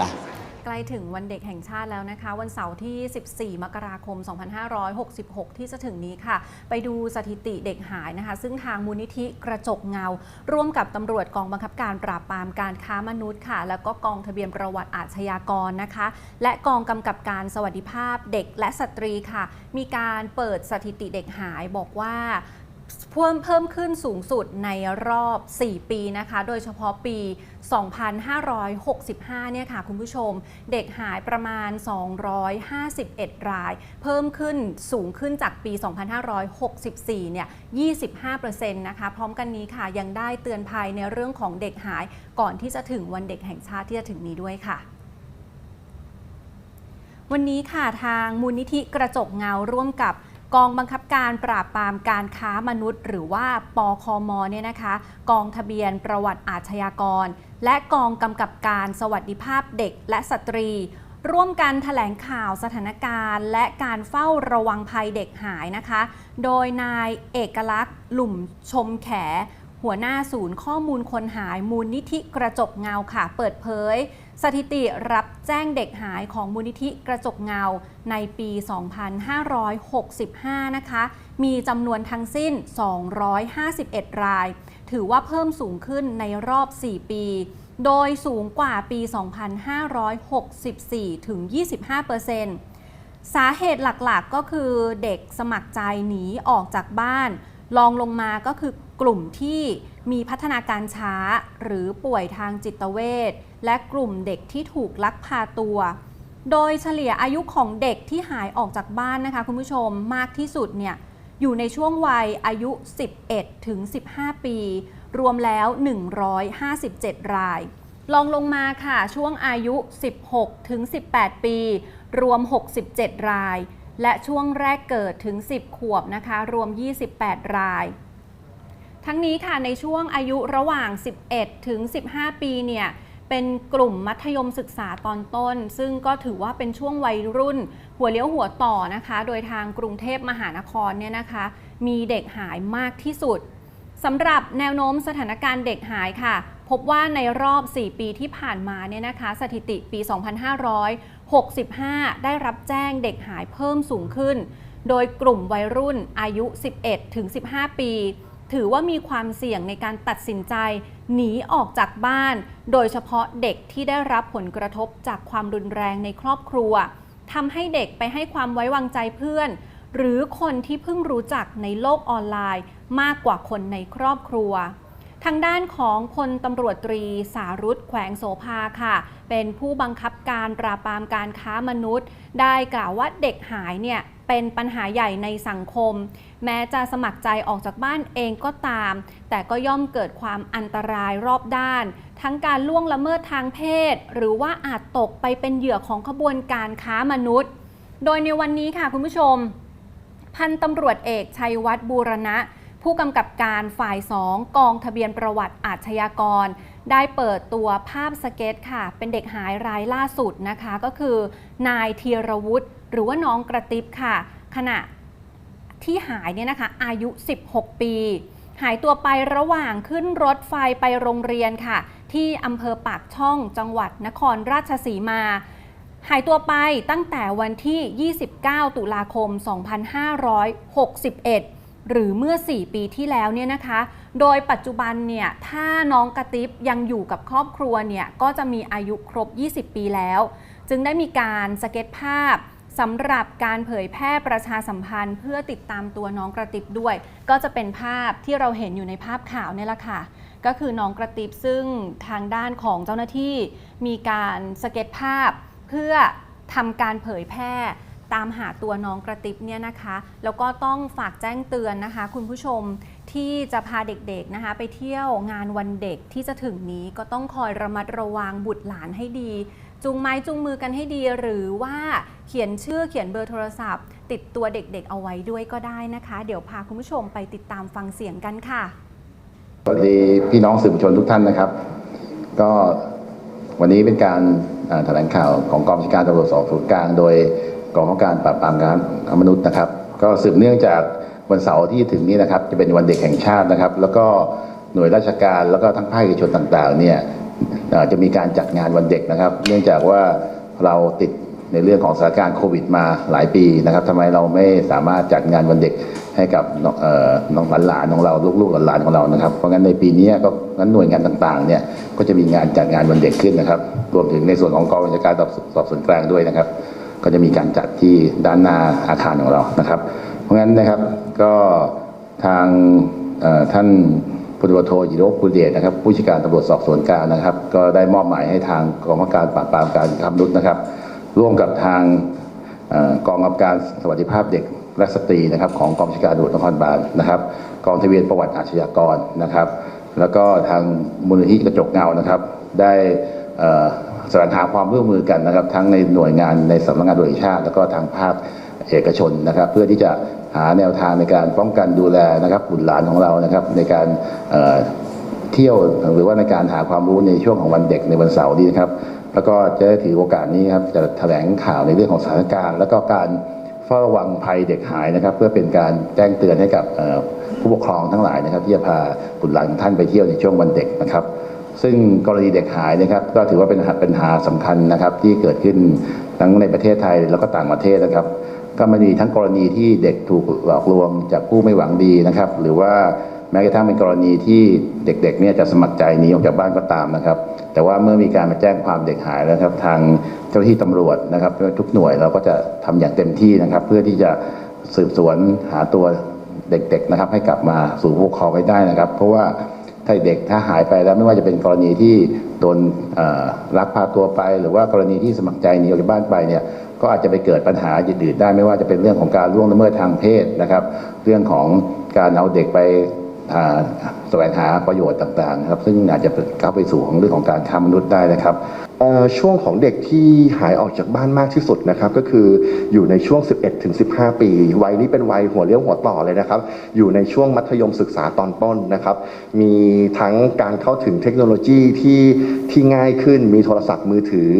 นะใกล้ถึงวันเด็กแห่งชาติแล้วนะคะ วันเสาร์ที่ 14 มกราคม 2566 ที่จะถึงนี้ค่ะ ไปดูสถิติเด็กหายนะคะ ซึ่งทางมูลนิธิกระจกเงา ร่วมกับตำรวจกองบังคับการปราบปรามการค้ามนุษย์ค่ะ แล้วก็กองทะเบียนประวัติอาชญากรนะคะ และกองกำกับการสวัสดิภาพเด็กและสตรีค่ะ มีการเปิดสถิติเด็กหายบอกว่า เพิ่มเพิ่มขึ้นสูงสุดในรอบ 4 ปีนะคะ โดยเฉพาะปี 2565 เนี่ยค่ะคุณผู้ชม เด็กหายประมาณ 251 ราย เพิ่มขึ้นสูงขึ้นจากปี 2564 เนี่ย 25%นะคะ พร้อมกันนี้ค่ะยังได้เตือนภัยในเรื่องของเด็กหายก่อนที่จะถึงวันเด็กแห่งชาติที่จะถึงนี้ด้วยค่ะวันนี้ค่ะทางมูลนิธิกระจกเงาร่วมกับ กองบังคับการปราบปรามการค้ามนุษย์ หรือว่าปคมเนี่ยนะคะ กองทะเบียนประวัติอาชญากร และกองกำกับการสวัสดิภาพเด็กและสตรี ร่วมกันแถลงข่าวสถานการณ์ และการเฝ้าระวังภัยเด็กหายนะคะ โดยนายเอกลักษณ์ หลุ่มชมแข หัวหน้าศูนย์ข้อมูลคนหายมูลนิธิกระจกเงาค่ะ เปิดเผย สถิติรับแจ้งเด็กหายของมูลนิธิกระจกเงาในปี 2565 นะคะ มีจำนวนทั้งสิ้น 251 ราย ถือว่าเพิ่มสูงขึ้นในรอบ 4 ปี โดยสูงกว่าปี 2564 ถึง 25%สาเหตุหลักๆก็คือเด็กสมัครใจหนีออกจากบ้านลองลงมาก็คือกลุ่มที่มีพัฒนาการช้าหรือป่วยทางจิตเวช และกลุ่มเด็กที่ถูกลักพาตัว โดยเฉลี่ยอายุของเด็กที่หายออกจากบ้านนะคะคุณผู้ชมมากที่สุดเนี่ยอยู่ในช่วงวัยอายุ 11 ถึง 15 ปี รวมแล้ว 157 รายลองลงมาค่ะช่วงอายุ 16 ถึง 18 ปี รวม 67 ราย และช่วงแรกเกิดถึง 10 ขวบนะคะ รวม 28 ราย ทั้งนี้ค่ะในช่วงอายุระหว่าง 11 ถึง 15 ปีเนี่ย เป็นกลุ่มมัธยมศึกษาตอนต้น ซึ่งก็ถือว่าเป็นช่วงวัยรุ่น หัวเลี้ยวหัวต่อนะคะ โดยทางกรุงเทพมหานครเนี่ยนะคะ มีเด็กหายมากที่สุดสำหรับแนวโน้มสถานการณ์เด็กหายค่ะ พบว่าในรอบ 4 ปีที่ผ่านมาเนี่ยนะคะ สถิติปี 2565 ได้รับแจ้งเด็กหายเพิ่มสูงขึ้น โดยกลุ่มวัยรุ่นอายุ 11ถึง15 ปี ถือว่ามีความเสี่ยงในการตัดสินใจ หนีออกจากบ้าน โดยเฉพาะเด็กที่ได้รับผลกระทบจากความรุนแรงในครอบครัวทำให้เด็กไปให้ความไว้วางใจเพื่อน หรือคนที่เพิ่งรู้จักในโลกออนไลน์ มากกว่าคนในครอบครัว ทางด้านของพลตำรวจตรีสารุตแขวงโสภาค่ะ เป็นผู้บังคับการปราบปรามการค้ามนุษย์ ได้กล่าวว่าเด็กหายเนี่ย เป็นปัญหาใหญ่ในสังคม แม้จะสมัครใจออกจากบ้านเองก็ตาม แต่ก็ย่อมเกิดความอันตรายรอบด้าน ทั้งการล่วงละเมิดทางเพศ หรือว่าอาจตกไปเป็นเหยื่อของขบวนการค้ามนุษย์ โดยในวันนี้ค่ะคุณผู้ชม พันตำรวจเอกชัยวัฒน์บูรณะ ผู้กำกับการฝ่าย 2 กองทะเบียนประวัติอาชญากร ได้เปิดตัวภาพสเก็ตค่ะ เป็นเด็กหายรายล่าสุดนะคะ ก็คือนายธียรวุฒิหรือว่าน้องกระติบค่ะ ขณะที่หายเนี่ยนะคะอายุ 16 ปี หายตัวไประหว่างขึ้นรถไฟไปโรงเรียนค่ะ ที่อำเภอปากช่องจังหวัดนครราชสีมา หายตัวไปตั้งแต่วันที่ 29 ตุลาคม 2561 หรือเมื่อ 4 ปีที่แล้วเนี่ยนะคะ โดยปัจจุบันเนี่ยถ้าน้องกระติบยังอยู่กับครอบครัวเนี่ยก็จะมีอายุครบ 20 ปีแล้ว จึงได้มีการสเก็ตภาพสำหรับการเผยแพร่ประชาสัมพันธ์ เพื่อติดตามตัวน้องกระติบด้วย ก็จะเป็นภาพที่เราเห็นอยู่ในภาพข่าวเนี่ยแหละค่ะ ก็คือน้องกระติบซึ่งทางด้านของเจ้าหน้าที่ มีการสเก็ตภาพ เพื่อทำการเผยแพร่ตามหาตัวน้องกระติบเนี่ยนะคะ แล้วก็ต้องฝากแจ้งเตือนนะคะ คุณผู้ชม ที่จะพาเด็กๆนะคะ ไปเที่ยวงานวันเด็กที่จะถึงนี้ก็ต้องคอยระมัดระวังบุตรหลานให้ดี จูงไม้จูงมือกันให้ดี หรือว่าเขียนชื่อเขียนเบอร์โทรศัพท์ ติดตัวเด็กๆเอาไว้ด้วยก็ได้นะคะ เดี๋ยวพาคุณผู้ชมไปติดตามฟังเสียงกันค่ะสวัสดีพี่น้องสื่อมวลชนทุกท่านนะครับ ก็วันนี้เป็นการแถลงข่าวของกองบัญชาการตำรวจสอบสวนกลางโดยกองบังการปราบปรามการค้ามนุษย์นะครับ ก็สืบเนื่องจาก วันเสาร์ที่ถึงนี้นะครับจะเป็นวันเด็กแห่งชาตินะครับ แล้วก็หน่วยราชการแล้วก็ทั้งภาคเอกชนต่างๆเนี่ยจะมีการจัดงานวันเด็กนะครับ เนื่องจากว่าเราติดในเรื่องของสถานการณ์โควิดมาหลายปีนะครับทำไมเราไม่สามารถจัดงานวันเด็กให้กับน้องหลานๆของเราลูกๆหลานๆของเรานะครับ เพราะงั้นในปีนี้ก็งั้นหน่วยงานต่างๆเนี่ยก็จะมีงานจัดงานวันเด็กขึ้นนะครับ รวมถึงในส่วนของกองบัญชาการสอบสวนกลางด้วยนะครับ ก็จะมีการจัดที่ด้านหน้าอาคารของเรานะครับ เพราะงั้นนะครับก็ทางท่านพลตำรวจโทจิโรกุลเดชนะครับ ผู้จัดการตำรวจสอบสวนกลางนะครับ ก็ได้มอบหมายให้ทางกองบังคับการปราบปรามการค้ามนุษย์นะครับ ร่วมกับทางกองกำกับการสวัสดิภาพเด็กและสตรีนะครับ ของกองชาการตำรวจนครบาลนะครับ กองทะเบียนประวัติอาชญากรนะครับ แล้วก็ทางมูลนิธิกระจกเงานะครับ ได้สวงหาความร่วมมือกันนะครับ ทั้งในหน่วยงานในสำนักงานตำรวจแห่งชาติ แล้วก็ทางภาค เอกชนนะครับ เพื่อที่จะหาแนวทางในการป้องกันดูแลนะครับบุตรหลานของเรานะครับในการเเที่ยวหรือว่าในการหาความรู้ในช่วงของวันเด็กในวันเสาร์นี้นะครับ แล้วก็จะได้ถือโอกาสนี้ครับจะแถลงข่าวในเรื่องของสถานการณ์ แล้วก็การเฝ้าระวังภัยเด็กหายนะครับ เพื่อเป็นการแจ้งเตือนให้กับผู้ปกครองทั้งหลายนะครับ ที่จะพาบุตรหลานท่านไปเที่ยวในช่วงวันเด็กนะครับ ซึ่งกรณีเด็กหายนะครับ ก็ถือว่าเป็นปัญหาสำคัญนะครับที่เกิดขึ้นทั้งในประเทศไทยแล้วก็ต่างประเทศนะครับ ก็มันมีทั้งกรณีที่เด็กถูกหลอกลวงจากผู้ไม่หวังดีนะครับ หรือว่าแม้กระทั่งเป็นกรณีที่เด็กๆเนี่ยจะสมัครใจหนีออกจากบ้านก็ตามนะครับ แต่ว่าเมื่อมีการมาแจ้งความเด็กหายแล้วครับทางเจ้าหน้าที่ตำรวจนะครับทุกหน่วยเราก็จะทำอย่างเต็มที่นะครับ เพื่อที่จะสืบสวนหาตัวเด็กๆนะครับ ให้กลับมาสู่ผู้ปกครองไว้ได้นะครับ เพราะว่าถ้าเด็กถ้าหายไปแล้วไม่ว่าจะเป็นกรณีที่โดนลักพาตัวไป หรือว่ากรณีที่สมัครใจหนีออกจากบ้านไปเนี่ย ก็อาจจะไปเกิดปัญหาอื่นๆได้ไม่ว่าจะเป็นเรื่องของการล่วงละเมิดทางเพศนะครับ เรื่องของการเอาเด็กไปอ่า สวงหาประโยชน์ต่างๆนะครับ ซึ่งอาจจะเข้าไปสู่ของเรื่องของการค้ามนุษย์ได้นะครับช่วงของเด็กที่หายออกจากบ้านมากที่สุดนะครับ ก็คืออยู่ในช่วง 11ถึง15 ปี วัยนี้เป็นวัยหัวเลี้ยวหัวต่อเลยนะครับ อยู่ในช่วงมัธยมศึกษาตอนต้นนะครับ มีทั้งการเข้าถึงเทคโนโลยีที่ที่ง่ายขึ้น มีโทรศัพท์มือถือ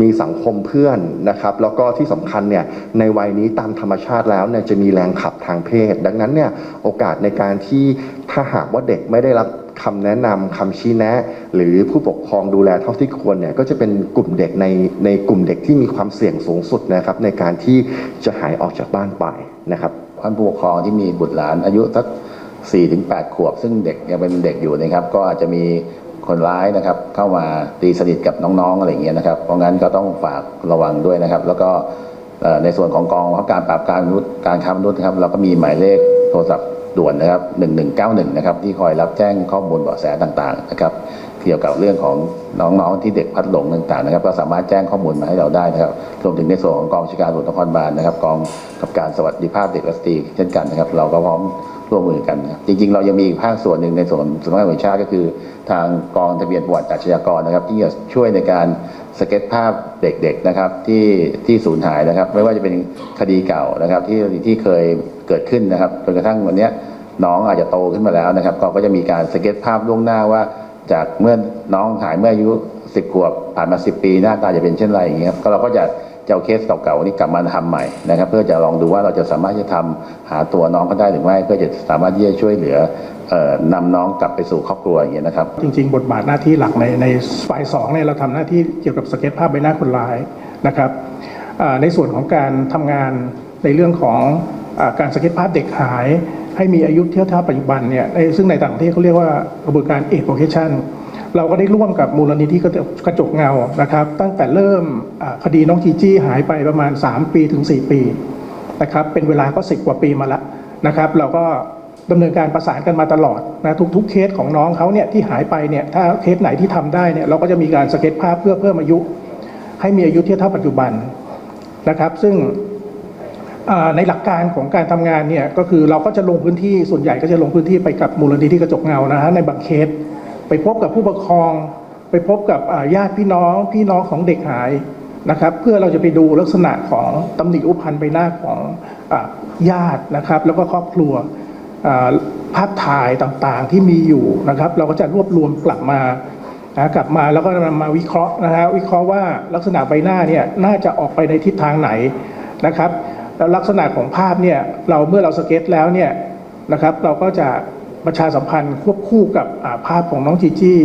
มีสังคมเพื่อนนะครับ แล้วก็ที่สำคัญเนี่ยในวัยนี้ตามธรรมชาติแล้วเนี่ยจะมีแรงขับทางเพศ ดังนั้นเนี่ยโอกาสในการที่ถ้าหากว่าเด็กไม่ได้รับคำแนะนำคำชี้แนะ หรือผู้ปกครองดูแลเท่าที่ควรเนี่ยก็จะเป็นกลุ่มเด็กในในกลุ่มเด็กที่มีความเสี่ยงสูงสุดนะครับ ในการที่จะหายออกจากบ้านไปนะครับท่านผู้ปกครองที่มีบุตรหลานอายุสัก4ถึง8ขวบ ซึ่งเด็กยังเป็นเด็กอยู่นะครับ ก็อาจจะมีคนร้ายนะครับ เข้ามาตีสนิทกับน้องๆอะไรอย่างเงี้ยนะครับ เพราะงั้นก็ต้องฝากระวังด้วยนะครับ แล้วก็ในส่วนของกองบังคับการปราบการมนุษย์การค้ามนุษย์นะครับเราก็มีหมายเลขโทรศัพท์ ด่วนนะครับ 1191 นะครับ ที่คอยรับแจ้งข้อมูลเบาะแสต่างๆนะครับ เกี่ยวกับเรื่องของน้องๆที่เด็กพัดหลงต่างๆนะครับ ก็สามารถแจ้งข้อมูลมาให้เราได้นะครับ รวมถึงในส่วนของกองชาการตำรวจนครบาลนะครับ กองกับการสวัสดิภาพเด็กและสตรีเช่นกันนะครับ เราก็พร้อมร่วมมือกันนะครับจริงๆ เรายังมีอีกภาคส่วนหนึ่งในส่วนสำนักงานตำรวจชาติก็คือ ทางกองทะเบียนประวัติอาชญากรนะครับ ที่จะช่วยในการสเก็ตภาพเด็กๆนะครับที่ที่สูญหายนะครับ ไม่ว่าจะเป็นคดีเก่านะครับที่ที่เคย เกิดขึ้นนะครับจนกระทั่งวันนี้น้องอาจจะโตขึ้นมาแล้วนะครับก็ก็จะมีการสเก็ตภาพล่วงหน้าว่าจากเมื่อน้องหายเมื่ออายุสิบขวบผ่านมาสิบปีหน้าตาจะเป็นเช่นไรอย่างเงี้ยครับก็เราก็จะจะเอาเคสเก่าๆนี้กลับมาทำใหม่นะครับ เพื่อจะลองดูว่าเราจะสามารถจะทำหาตัวน้องก็ได้หรือไม่เพื่อจะสามารถที่จะช่วยเหลืออ่อนำน้องกลับไปสู่ครอบครัวอย่างเงี้ยนะครับ จริง ๆ บทบาทหน้าที่หลักในในฝ่ายสองเนี่ยเราทำหน้าที่เกี่ยวกับสเก็ตภาพใบหน้าคนร้ายนะครับในส่วนของการทำงานในเรื่องของ การสเก็ตภาพเด็กหาย ให้มีอายุเทียบเท่าปัจจุบันเนี่ยในซึ่งในต่างประเทศเขาเรียกว่ากระบวนการเอ็กโ c เคชันเราก็ได้ร่วมกับมูลนิธิกระจกเงานะครับ ตั้งแต่เริ่มคดีน้องจีจี้หายไปประมาณ 3 ปีถึง 4 ปีนะครับเป็นเวลาก็สิบกว่าปีมาแล้วนะครับ เราก็ดำเนินการประสานกันมาตลอดนะทุกๆเคสของน้องเขาเนี่ยที่หายไปเนี่ยถ้าเคสไหนที่ทำได้เนี่ยเราก็จะมีการสเก็ตภาพเพื่อเพิ่มอายุ ให้มีอายุเทียบเท่าปัจจุบันนะครับ ซึ่ง ในหลักการของการทำงานเนี่ยก็คือเราก็จะลงพื้นที่ส่วนใหญ่ก็จะลงพื้นที่ไปกับมูลนิธิกระจกเงานะฮะในบางเคส ไปพบกับผู้ปกครอง ไปพบกับญาติพี่น้อง พี่น้องของเด็กหายนะครับเพื่อเราจะไปดูลักษณะของตำหนิอุพันใบหน้าของญาตินะครับแล้วก็ครอบครัวภาพถ่ายต่างๆที่มีอยู่นะครับ เราก็จะรวบรวมกลับมานะกลับมาแล้วก็นำมาวิเคราะห์นะฮะวิเคราะห์ว่าลักษณะใบหน้าเนี่ยน่าจะออกไปในทิศทางไหนนะครับ แล้วลักษณะของภาพเนี่ยเราเมื่อเราสเก็ตแล้วเนี่ยนะครับเราก็จะประชาสัมพันธ์ควบคู่กับภาพของน้องจีจี้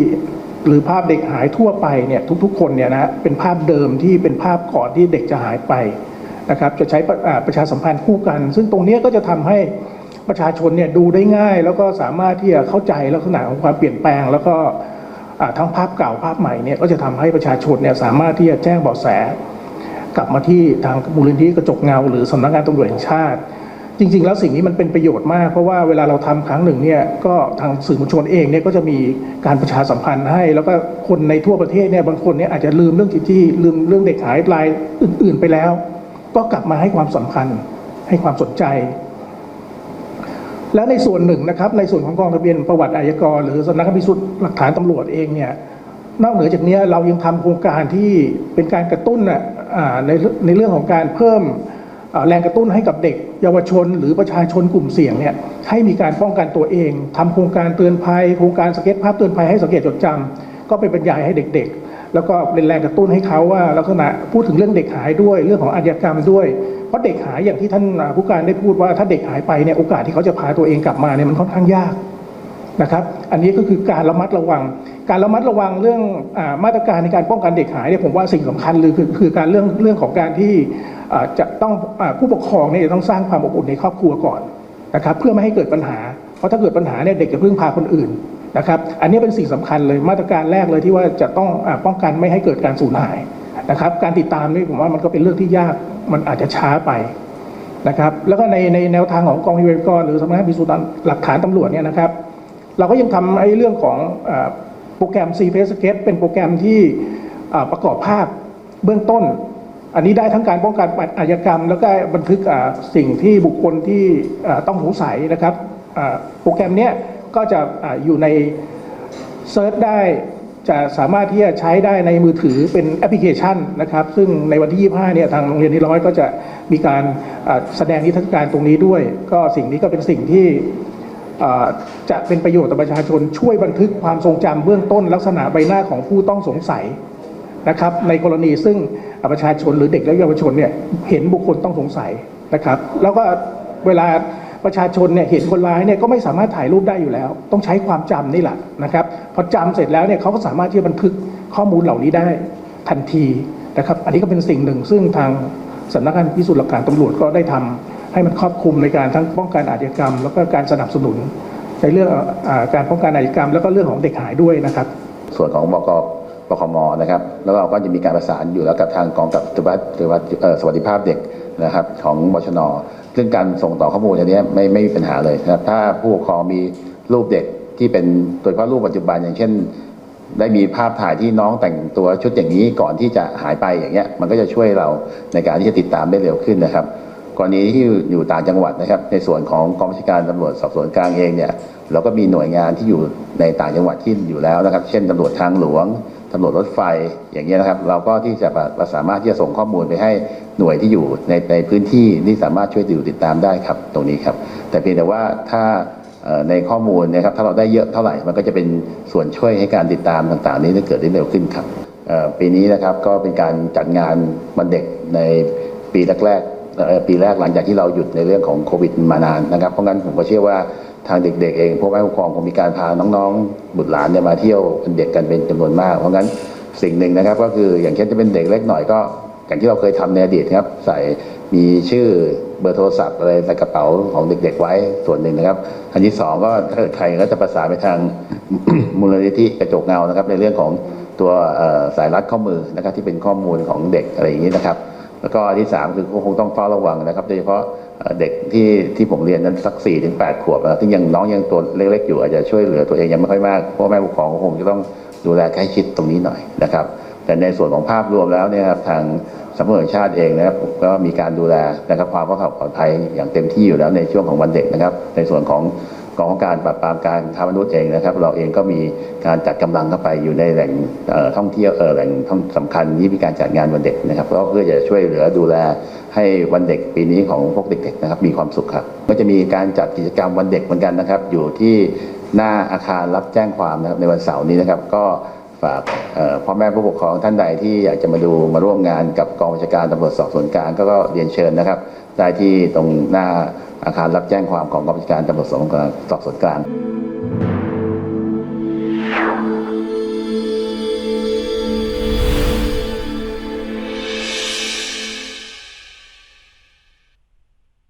หรือภาพเด็กหายทั่วไปเนี่ยทุกๆคนเนี่ยนะเป็นภาพเดิมที่เป็นภาพก่อนที่เด็กจะหายไปนะครับจะใช้ประชาสัมพันธ์คู่กัน ซึ่งตรงนี้ก็จะทำให้ประชาชนเนี่ยดูได้ง่าย แล้วก็สามารถที่จะเข้าใจลักษณะของความเปลี่ยนแปลง แล้วก็ทั้งภาพเก่าภาพใหม่เนี่ยก็จะทำให้ประชาชนเนี่ยสามารถที่จะแจ้งเบาะแส กลับมาที่ทางมูลนิธิกระจกเงา หรือสำนักงานตำรวจแห่งชาติ จริง ๆ แล้วสิ่งนี้มันเป็นประโยชน์มาก เพราะว่าเวลาเราทำครั้งหนึ่งเนี่ยก็ทางสื่อมวลชนเองเนี่ยก็จะมีการประชาสัมพันธ์ให้ แล้วก็คนในทั่วประเทศเนี่ยบางคนเนี่ยอาจจะลืมเรื่องจิตที่ลืมเรื่องเด็กหายรายอื่น ๆ ไปแล้ว ก็กลับมาให้ความสำคัญให้ความสนใจและในส่วนหนึ่งนะครับในส่วนของกองทะเบียนประวัติอาชญากร หรือสำนักพิสูจน์หลักฐานตำรวจเองเนี่ยนอกเหนือจากนี้เรายังทำโครงการที่เป็นการกระตุ้นน่ะ ในในเรื่องของการเพิ่มแรงกระตุ้นให้กับเด็ก เยาวชน หรือประชาชนกลุ่มเสี่ยงเนี่ยให้มีการป้องกันตัวเองทำโครงการเตือนภัย โครงการสเก็ตภาพเตือนภัยให้สังเกตจดจำก็เป็นบรรยายให้เด็ก ๆ แล้วก็เป็นแรงกระตุ้นให้เขาว่าลักษณะพูดถึงเรื่องเด็กหายด้วยเรื่องของอาชญากรรมด้วย เพราะเด็กหายอย่างที่ท่านผู้การได้พูดว่าถ้าเด็กหายไปเนี่ยโอกาสที่เขาจะพาตัวเองกลับมาเนี่ยมันค่อนข้างยาก นะครับ อันนี้ก็คือการระมัดระวัง การระมัดระวังเรื่องอมาตรการในการป้องกันเด็กหายเนี่ยผมว่าสิ่งสำคัญเลยคือคือการเรื่องเรื่องของการที่จะต้องอผู้ปกครองเนี่ยจะต้องสร้างความอบอุ่นในครอบครัวก่อนนะครับเพื่อไม่ให้เกิดปัญหา เพราะถ้าเกิดปัญหาเนี่ยเด็กจะพึ่งพาคนอื่นนะครับ อันนี้เป็นสิ่งสำคัญเลยมาตรการแรกเลยที่ว่าจะต้องอป้องกันไม่ให้เกิดการสูญหายนะครับ การติดตามนี่ผมว่ามันก็เป็นเรื่องที่ยากมันอาจจะช้าไปนะครับ แล้วก็ในในแนวทางของกองพิสูจน์กรหรือสำนักงานพิสูจน์หลักฐานตำรวจเนี่ยนะครับ เราก็ยังทำไอ้เรื่องของโปรแกรม c p s Sketch เป็นโปรแกรมที่ประกอบภาพเบื้องต้น อันนี้ได้ทั้งการป้องกันอาชญากรรม แล้วก็บันทึกสิ่งที่บุคคลที่ต้องสงสัยนะครับโปรแกรมนี้ก็จะอยู่ในเซิร์ชได้จะสามารถที่จะใช้ได้ในมือถือเป็นแอปพลิเคชันนะครับ ซึ่งในวันที่ 25 เนี่ยทางโรงเรียนนิร้อยก็จะมีการแสดงนิทรรศการตรงนี้ด้วย ก็สิ่งนี้ก็เป็นสิ่งที่ จะเป็นประโยชน์ต่อประชาชนช่วยบันทึกความทรงจำเบื้องต้นลักษณะใบหน้าของผู้ต้องสงสัยนะครับ ในกรณีซึ่งประชาชนหรือเด็กและเยาวชนเนี่ยเห็นบุคคลต้องสงสัยนะครับ แล้วก็เวลาประชาชนเนี่ยเห็นคนร้ายเนี่ยก็ไม่สามารถถ่ายรูปได้อยู่แล้ว ต้องใช้ความจำนี่แหละนะครับพอจำเสร็จแล้วเนี่ยเขาก็สามารถที่จะบันทึกข้อมูลเหล่านี้ได้ทันทีนะครับ อันนี้ก็เป็นสิ่งหนึ่งซึ่งทางสำนักงานพิสูจน์หลักฐานตำรวจก็ได้ทำ ให้มันครอบคลุมในการทั้งป้องกันอาชญากรรม แล้วก็การสนับสนุน ในเรื่องอการป้องกันอาชญากรรม แล้วก็เรื่องของเด็กหายด้วยนะครับ ส่วนของบกปคมนะครับ แล้วเราก็จะมีการประสานอยู่แล้วกับทางกองกับสวัสดิหรือว่าเอ่อสวัสดิภาพเด็กนะครับของบชนเรื่องการส่งต่อข้อมูลอันนี้ไม่ไม่มีปัญหาเลยนะครับถ้าผู้ปกครองมีรูปเด็กที่เป็นโดยเฉพาะรูปปัจจุบันอย่างเช่น ได้มีภาพถ่ายที่น้องแต่งตัวชุดอย่างนี้ก่อนที่จะหายไปอย่างเงี้ยมันก็จะช่วยเราในการที่จะติดตามได้เร็วขึ้นนะครับ กรณีที่อยู่ต่างจังหวัดนะครับ ในส่วนของกองบัญชาการตำรวจสอบสวนกลางเองเนี่ยเราก็มีหน่วยงานที่อยู่ในต่างจังหวัดที่อยู่แล้วนะครับ เช่นตำรวจทางหลวงตำรวจรถไฟอย่างเงี้ยนะครับ เราก็ที่จะประสามารถที่จะส่งข้อมูลไปให้หน่วยที่อยู่ในในพื้นที่นี่สามารถช่วยดูติดตามได้ครับ ตรงนี้ครับ แต่เพียงแต่ว่าถ้าในข้อมูลนะครับถ้าเราได้เยอะเท่าไหร่มันก็จะเป็นส่วนช่วยให้การติดตามต่างๆ นี้ได้เกิดได้เร็วขึ้นครับปีนี้นะครับก็เป็นการจัดงานวันเด็กในปีแรกๆ ปีแรกหลังจากที่เราหยุดในเรื่องของโควิดมานานนะครับ เพราะงั้นผมก็เชื่อว่าทางเด็กๆเองพวกแม่ผู้ปกครองคงมีการพาน้องๆ บุตรหลานเนี่ยมาเที่ยวเด็กกันเป็นจำนวนมาก เพราะงั้นสิ่งหนึ่งนะครับก็คืออย่างเช่นจะเป็นเด็กเล็กหน่อยก็อย่างที่เราเคยทำในอดีตครับใส่มีชื่อเบอร์โทรศัพท์อะไรใส่กระเป๋าของเด็ก ๆ ไว้ส่วนหนึ่งนะครับอันที่สองก็ถ้าเกิดใครก็จะประสานไปทางมูลนิธิกระจกเงานะครับ ในเรื่องของตัวสายรัดข้อมือนะครับที่เป็นข้อมูลของเด็กอะไรอย่างนี้นะครับ แล้วก็อันที่สามคือคงต้องเฝ้าระวังนะครับโดยเฉพาะเด็กที่ที่ผมเรียนนั้นสักสี่ถึงแปดขวบนะที่ยังน้องยังตัวเล็กๆอยู่อาจจะช่วยเหลือตัวเองยังไม่ค่อยมากพ่อแม่ผู้ปกครองก็คงจะต้องดูแลใกล้ชิดตรงนี้หน่อยนะครับ แต่ในส่วนของภาพรวมแล้วเนี่ยครับทางสำนักงานตำรวจแห่งชาติเองนะครับก็มีการดูแลนะครับความปลอดภัยอย่างเต็มที่อยู่แล้วในช่วงของวันเด็กนะครับ ในส่วนของ กองการปราบปรามการค้ามนุษย์เองนะครับ เราเองก็มีการจัดกำลังเข้าไปอยู่ในแหล่งท่องเที่ยวแหล่งท่องสำคัญที่มีการจัดงานวันเด็กนะครับก็เพื่อจะช่วยเหลือดูแลให้วันเด็กปีนี้ของพวกเด็กๆนะครับมีความสุขครับก็จะมีการจัดกิจกรรมวันเด็กเหมือนกันนะครับ อยู่ที่หน้าอาคารรับแจ้งความนะครับในวันเสาร์นี้นะครับก็ฝากพ่อแม่ผู้ปกครองท่านใดที่อยากจะมาดูมาร่วมงานกับกองบัญชาการตำรวจสอบสวนกลางก็ก็เรียนเชิญนะครับ ได้ที่ตรงหน้า อาคารรับแจ้งความของกองบัญชาการตำรวจสอบสวนกลาง